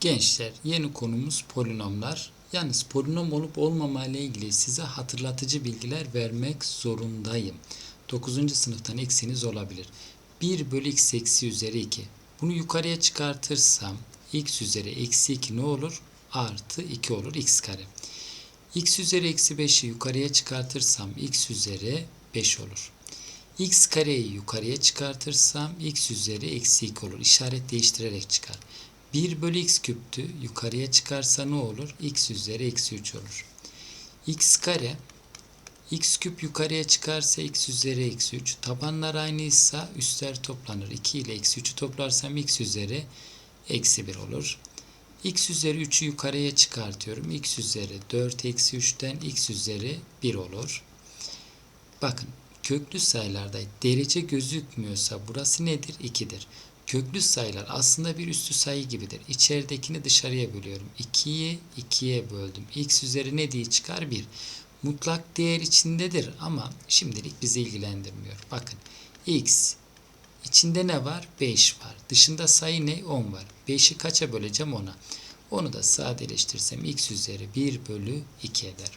Gençler yeni konumuz polinomlar. Yalnız polinom olup olmama ile ilgili size hatırlatıcı bilgiler vermek zorundayım. 9. sınıftan eksiniz olabilir. 1 bölü x eksi üzeri 2. Bunu yukarıya çıkartırsam x üzeri eksi 2 ne olur? Artı 2 olur x kare. x üzeri eksi 5'i yukarıya çıkartırsam x üzeri 5 olur. x kareyi yukarıya çıkartırsam x üzeri eksi 2 olur. İşaret değiştirerek çıkar. 1 bölü x küptü. Yukarıya çıkarsa ne olur? x üzeri eksi 3 olur. x kare x küp yukarıya çıkarsa x üzeri eksi 3. Tabanlar aynıysa üstler toplanır. 2 ile eksi 3'ü toplarsam x üzeri eksi 1 olur. x üzeri 3'ü yukarıya çıkartıyorum. x üzeri 4 eksi 3'ten x üzeri 1 olur. Bakın köklü sayılarda derece gözükmüyorsa burası nedir? 2'dir. Köklü sayılar aslında bir üstü sayı gibidir. İçeridekini dışarıya bölüyorum. 2'yi 2'ye böldüm. x üzeri ne diye çıkar? 1. Mutlak değer içindedir ama şimdilik bizi ilgilendirmiyor. Bakın x içinde ne var? 5 var. Dışında sayı ne? 10 var. 5'i kaça böleceğim? 10'a. Onu da sadeleştirsem x üzeri 1 bölü 2 eder.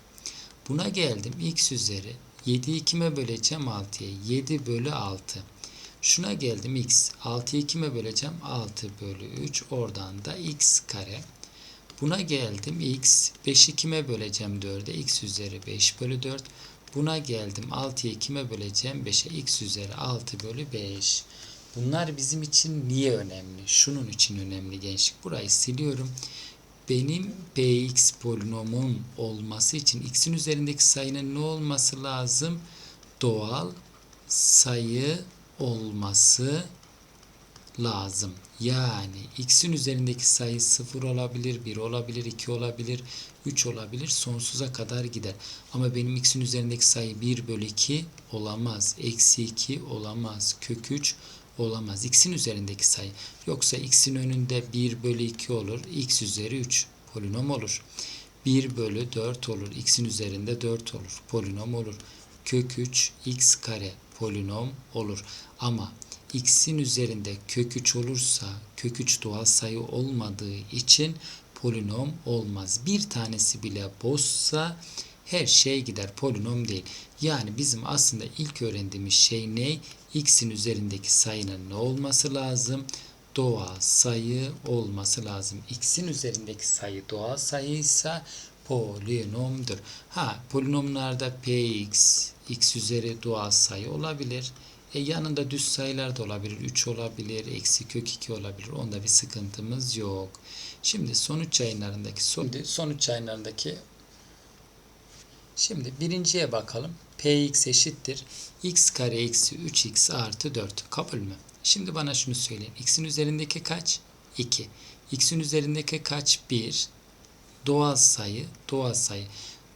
Buna geldim. x üzeri 7'yi kime böleceğim? 6'ya. 7 bölü 6. Şuna geldim x. 6'yı kime böleceğim? 6 bölü 3. Oradan da x kare. Buna geldim x. 5'i kime böleceğim? 4'e. x üzeri 5 bölü 4. Buna geldim 6'yı kime böleceğim? 5'e. x üzeri 6 bölü 5. Bunlar bizim için niye önemli? Şunun için önemli gençlik. Burayı siliyorum. Benim px polinomun olması için x'in üzerindeki sayının ne olması lazım? Doğal sayı olması lazım. Yani x'in üzerindeki sayı 0 olabilir, 1 olabilir, 2 olabilir, 3 olabilir, sonsuza kadar gider. Ama benim x'in üzerindeki sayı 1 bölü 2 olamaz. Eksi 2 olamaz. Kök 3 olamaz. x'in üzerindeki sayı. Yoksa x'in önünde 1 bölü 2 olur. x üzeri 3 polinom olur. 1 bölü 4 olur. x'in üzerinde 4 olur. Polinom olur. Kök 3 x kare polinom olur. Ama x'in üzerinde kök 3 olursa kök 3 doğal sayı olmadığı için polinom olmaz. Bir tanesi bile boşsa her şey gider. Polinom değil. Yani bizim aslında ilk öğrendiğimiz şey ne? x'in üzerindeki sayının ne olması lazım? Doğal sayı olması lazım. x'in üzerindeki sayı doğal sayıysa polinomdur. Ha polinomlarda px, x üzeri doğal sayı olabilir. E yanında düz sayılar da olabilir. 3 olabilir, eksi kök 2 olabilir. Onda bir sıkıntımız yok. Şimdi sonuç yayınlarındaki şimdi sonuç yayınlarındaki Şimdi birinciye bakalım. Px eşittir. x kare eksi 3x artı 4. Kabul mü? Şimdi bana şunu söyleyin. x'in üzerindeki kaç? 2. x'in üzerindeki kaç? 1. Doğal sayı. Doğal sayı.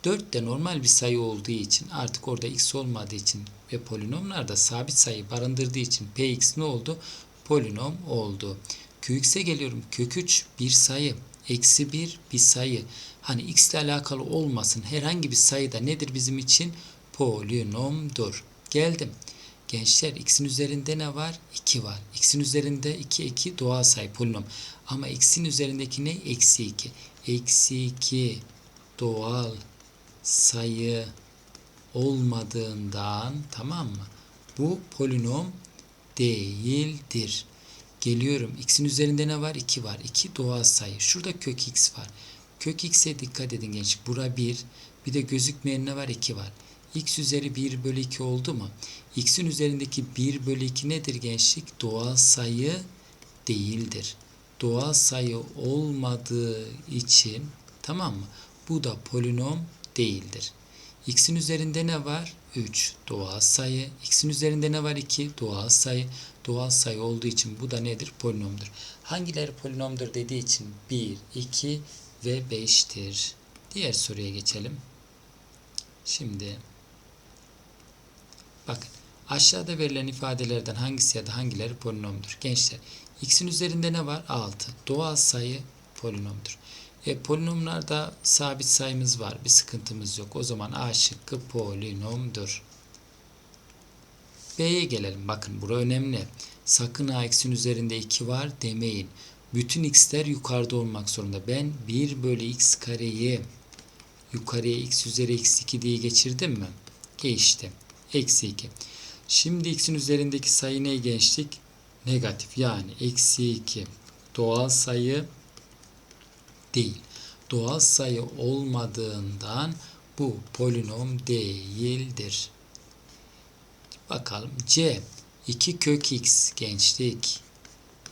4 de normal bir sayı olduğu için artık orada x olmadığı için ve polinomlarda sabit sayı barındırdığı için px ne oldu? Polinom oldu. Qx'e geliyorum. Kök 3 bir sayı. Eksi 1 bir sayı. Hani x ile alakalı olmasın. Herhangi bir sayıda nedir bizim için? Polinomdur. Geldim. Gençler x'in üzerinde ne var? 2 var. x'in üzerinde 2 2 doğal sayı polinom. Ama x'in üzerindeki ne? Eksi 2. Eksi 2 doğal sayı olmadığından tamam mı? Bu polinom değildir. Geliyorum. X'in üzerinde ne var? 2 var. 2 doğal sayı. Şurada kök x var. Kök x'e dikkat edin genç. Bura 1. Bir de gözükmeyen ne var? 2 var. x üzeri 1 bölü 2 oldu mu? x'in üzerindeki 1 bölü 2 nedir gençlik? Doğal sayı değildir. Doğal sayı olmadığı için tamam mı? Bu da polinom değildir. X'in üzerinde ne var? 3 doğal sayı. X'in üzerinde ne var? 2 doğal sayı. Doğal sayı olduğu için bu da nedir? Polinomdur. Hangileri polinomdur dediği için 1, 2 ve 5'tir. Diğer soruya geçelim. Şimdi bakın aşağıda verilen ifadelerden hangisi ya da hangileri polinomdur? Gençler x'in üzerinde ne var? 6. Doğal sayı polinomdur. E, polinomlarda sabit sayımız var. Bir sıkıntımız yok. O zaman A şıkkı polinomdur. B'ye gelelim. Bakın bura önemli. Sakın A üzerinde 2 var demeyin. Bütün x'ler yukarıda olmak zorunda. Ben 1 bölü x kareyi yukarıya x üzeri eksi 2 diye geçirdim mi? Geçti. Eksi 2. Şimdi x'in üzerindeki sayı ne gençlik? Negatif. Yani eksi 2 doğal sayı değil. Doğal sayı olmadığından bu polinom değildir. Bakalım. C. 2 kök x gençlik.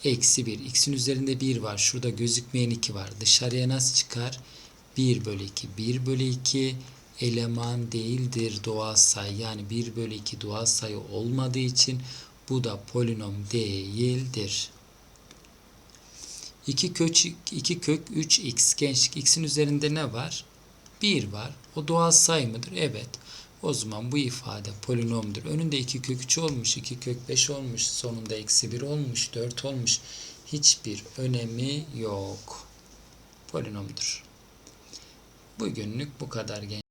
Eksi 1 x'in üzerinde 1 var. Şurada gözükmeyen 2 var. Dışarıya nasıl çıkar? 1 bölü 2 1 bölü 2 eleman değildir doğal sayı. Yani 1 bölü 2 doğal sayı olmadığı için bu da polinom değildir. 2 kök 2 kök 3x gençlik x'in üzerinde ne var? 1 var. O doğal sayı mıdır? Evet. O zaman bu ifade polinomdur. Önünde 2 kök 3 olmuş, 2 kök 5 olmuş, sonunda eksi 1 olmuş, 4 olmuş. Hiçbir önemi yok. Polinomdur. Bugünlük bu kadar genç.